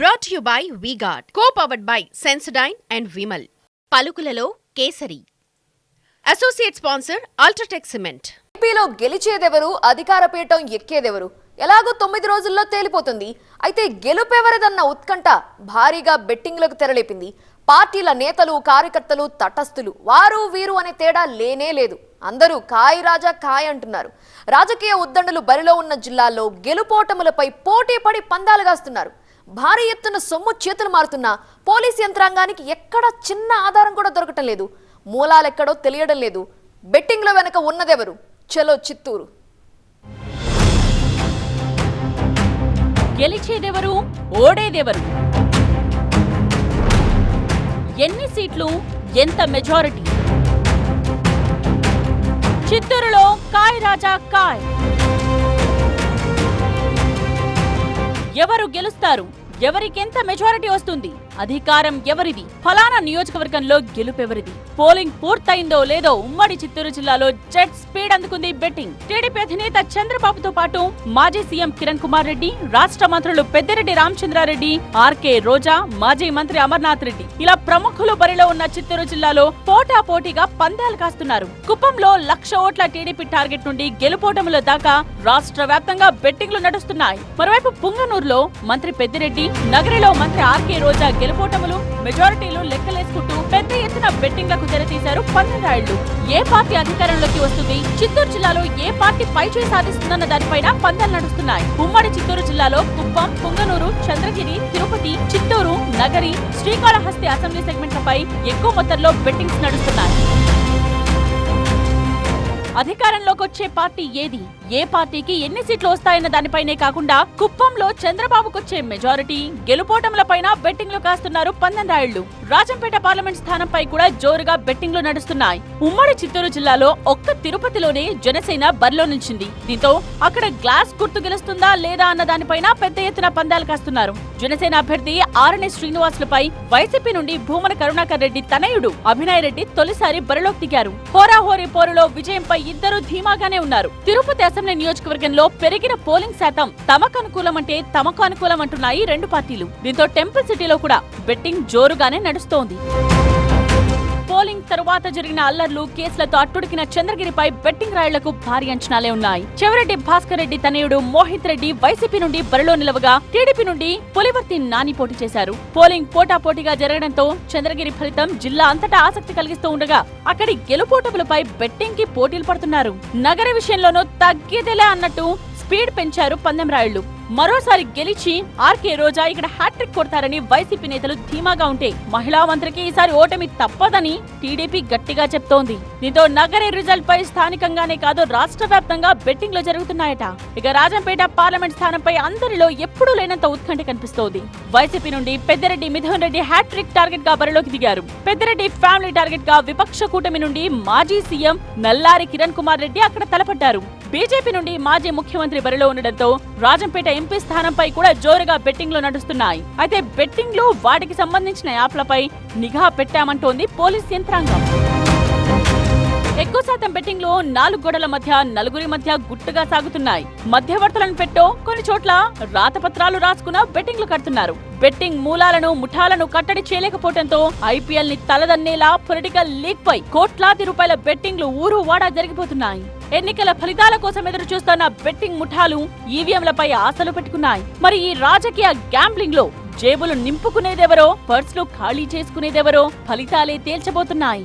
Brought you by VGuard co powered by Sensodyne and Vimal పలుకులలో kesari. Associate sponsor UltraTech cement ఏపీలో గెలిచేదెవరు? అధికార పీఠం ఎక్కేదెవరు? ఎలాగో తొమ్మిది రోజుల్లో తేలిపోతుంది. అయితే గెలుపెవరదన్న ఉత్కంఠ భారీగా బెట్టింగ్లకు తెరలేపింది. పార్టీల నేతలు కార్యకర్తలు తటస్థులు వారు వీరు అనే తేడా లేనే లేదు. అందరూ కాయ్ రాజా కాయ్ అంటున్నారు. రాజకీయ ఉద్దండలు బరిలో ఉన్న జిల్లాల్లో గెలుపోటములపై పోటీ పడి పందాలు కాస్తున్నారు భారీ ఎత్తున సొమ్ము చేతులు మారుతున్న పోలీస్ యంత్రాంగానికి ఎక్కడ చిన్న ఆధారం కూడా దొరకటం లేదు. మూలాలెక్కడో తెలియడం లేదు. బెట్టింగ్ల వెనక ఉన్నదెవరు? చలో చిత్తూరు. గెలిచేదెవరు? ఓడేదెవరు? ఎన్ని సీట్లు? ఎంత మెజారిటీ? చిత్తూరులో కాయ్ రాజా కాయ్. ఎవరు గెలుస్తారు? ఎవరికెంత మెజారిటీ వస్తుంది? అధికారం ఎవరిది? ఫలానా నియోజకవర్గంలో గెలుపెవరిది? పోలింగ్ పూర్తయిందో లేదో ఉమ్మడి చిత్తూరు జిల్లాలో జెట్ స్పీడ్ అందుకుంది బెట్టింగ్. టీడీపీ అధినేత చంద్రబాబుతో పాటు మాజీ సీఎం కిరణ్ కుమార్ రెడ్డి రాష్ట్ర మంత్రులు పెద్దిరెడ్డి రామచంద్రారెడ్డి ఆర్కే రోజా మాజీ మంత్రి అమర్నాథ్ రెడ్డి. ఇలా ప్రముఖులు బరిలో ఉన్న చిత్తూరు జిల్లాలో పోటా పోటీగా పందాలు కాస్తున్నారు. కుప్పంలో లక్ష ఓట్ల టీడీపీ టార్గెట్ నుండి గెలుపోటముల దాకా రాష్ట్ర వ్యాప్తంగా బెట్టింగ్లు నడుస్తున్నాయి. మరోవైపు పుంగనూరులో మంత్రి పెద్దిరెడ్డి నగరిలో మంత్రి ఆర్కే రోజా గెలుపోటములు మెజారిటీలు లెక్కలేసుకుంటూ పెద్ద ఎత్తున బెట్టింగ్లకు తెరతీశారు పన్నెండాళ్ళు. ఏ పార్టీ అధికారంలోకి వస్తుంది? చిత్తూరు జిల్లాలో ఏ పార్టీ పైచేయి సాధిస్తుందన్న దానిపైన పందాలు నడుస్తున్నాయి. ఉమ్మడి చిత్తూరు జిల్లాలో కుప్పం పుంగనూరు చంద్రగిరి తిరుపతి చిత్తూరు నగరి శ్రీకాళహస్తి అసెంబ్లీ సెగ్మెంట్లపై ఎక్కువ మొత్తంలో బెట్టింగ్స్ నడుస్తున్నాయి. అధికారంలోకి వచ్చే పార్టీ ఏది? ఏ పార్టీకి ఎన్ని సీట్లు వస్తాయన్న దానిపైనే కాకుండా కుప్పంలో చంద్రబాబుకొచ్చే మెజారిటీ గెలుపోటములపైన బెట్టింగ్లు కాస్తున్నారు పందెంరాయుళ్ళు రాజంపేట పార్లమెంట్ స్థానంపై కూడా జోరుగా బెట్టింగ్లు నడుస్తున్నాయి. ఉమ్మడి చిత్తూరు జిల్లాలో ఒక్క తిరుపతిలోనే జనసేన బరిలో నిలిచింది. దీంతో అక్కడ గ్లాస్ గుర్తు గెలుస్తుందా లేదా అన్న దానిపైన పెద్ద ఎత్తున పందాలు కాస్తున్నారు. జనసేన అభ్యర్థి ఆరణి శ్రీనివాసులపై వైసీపీ నుండి భూమన కరుణాకర్ రెడ్డి తనయుడు అభినయ్ రెడ్డి తొలిసారి బరిలోకి దిగారు. హోరాహోరీ పోరులో విజయంపై ఇద్దరు ధీమాగానే ఉన్నారు. తిరుపతి అసెంబ్లీ నియోజకవర్గంలో పెరిగిన పోలింగ్ శాతం తమకు అనుకూలం అంటే తమకు అనుకూలం అంటున్నాయి రెండు పార్టీలు. దీంతో టెంపుల్ సిటీలో కూడా బెట్టింగ్ జోరుగానే నడుస్తోంది. తరువాత జరిగిన అల్లర్లు కేసులతో అట్టుడికిన చంద్రగిరిపై బెట్టింగ్ రాయళ్ళకు భారీ అంచనాలే ఉన్నాయి. చెవిరెడ్డి భాస్కర్ రెడ్డి తనయుడు మోహిత్ రెడ్డి వైసీపీ నుండి బరిలో నిలవగా టీడీపీ నుండి పులివర్తి నాని పోటీ చేశారు. పోలింగ్ పోటాపోటీగా జరగడంతో చంద్రగిరి ఫలితం జిల్లా అంతటా ఆసక్తి కలిగిస్తూ ఉండగా అక్కడి గెలుపోటములపై బెట్టింగ్కి పోటీలు పడుతున్నారు. నగర విషయంలోనూ తగ్గేదేలే అన్నట్టు స్పీడ్ పెంచారు పందెంరాయుళ్ళు మరోసారి గెలిచి ఆర్కే రోజా ఇక్కడ హ్యాట్రిక్ కొడతారని వైసీపీ నేతలు ధీమాగా ఉంటే మహిళా మంత్రికి ఈసారి ఓటమి తప్పదని టీడీపీ గట్టిగా చెప్తోంది. దీంతో నగర రిజల్ట్ పై స్థానికంగానే కాదు రాష్ట్ర వ్యాప్తంగా బెట్టింగ్లు జరుగుతున్నాయట. ఇక రాజంపేట పార్లమెంట్ స్థానంపై అందరిలో ఎప్పుడూ లేనంత ఉత్కంఠ కనిపిస్తోంది. వైసీపీ నుండి పెద్దిరెడ్డి మిథున్ రెడ్డి హ్యాట్రిక్ టార్గెట్గా బరిలోకి దిగారు. పెద్దిరెడ్డి ఫ్యామిలీ టార్గెట్గా విపక్ష కూటమి నుండి మాజీ సీఎం నల్లారి కిరణ్ కుమార్ రెడ్డి అక్కడ తలపడ్డారు. బీజేపీ నుండి మాజీ ముఖ్యమంత్రి బరిలో ఉండడంతో రాజంపేట ఎంపీ స్థానంపై కూడా జోరుగా బెట్టింగ్లు నడుస్తున్నాయి. అయితే బెట్టింగ్లు వాటికి సంబంధించిన యాప్లపై నిఘా పెట్టామంటోంది పోలీస్ యంత్రాంగం. ఎక్కువ శాతం బెట్టింగ్లు నాలుగు గోడల మధ్య నలుగురి మధ్య గుట్టుగా సాగుతున్నాయి. మధ్యవర్తులను పెట్టో కొన్ని చోట్ల రాతపత్రాలు రాసుకున్న బెట్టింగ్లు కడుతున్నారు. బెట్టింగ్ మూలాలను ముఠాలను కట్టడి చేయలేకపోవడంతో ఐపీఎల్ని తలదన్నేలా పొలిటికల్ లీగ్ పై కోట్లాది రూపాయల బెట్టింగ్లు ఊరు వాడా జరిగిపోతున్నాయి. ఎన్నికల ఫలితాల కోసం ఎదురు చూస్తున్న బెట్టింగ్ ముఠాలు ఈవీఎంలపై ఆశలు పెట్టుకున్నాయి. మరి ఈ రాజకీయ గ్యాంబ్లింగ్లో జేబులు నింపుకునేదెవరో పర్సులు ఖాళీ చేసుకునేదెవరో ఫలితాలే తేల్చబోతున్నాయి.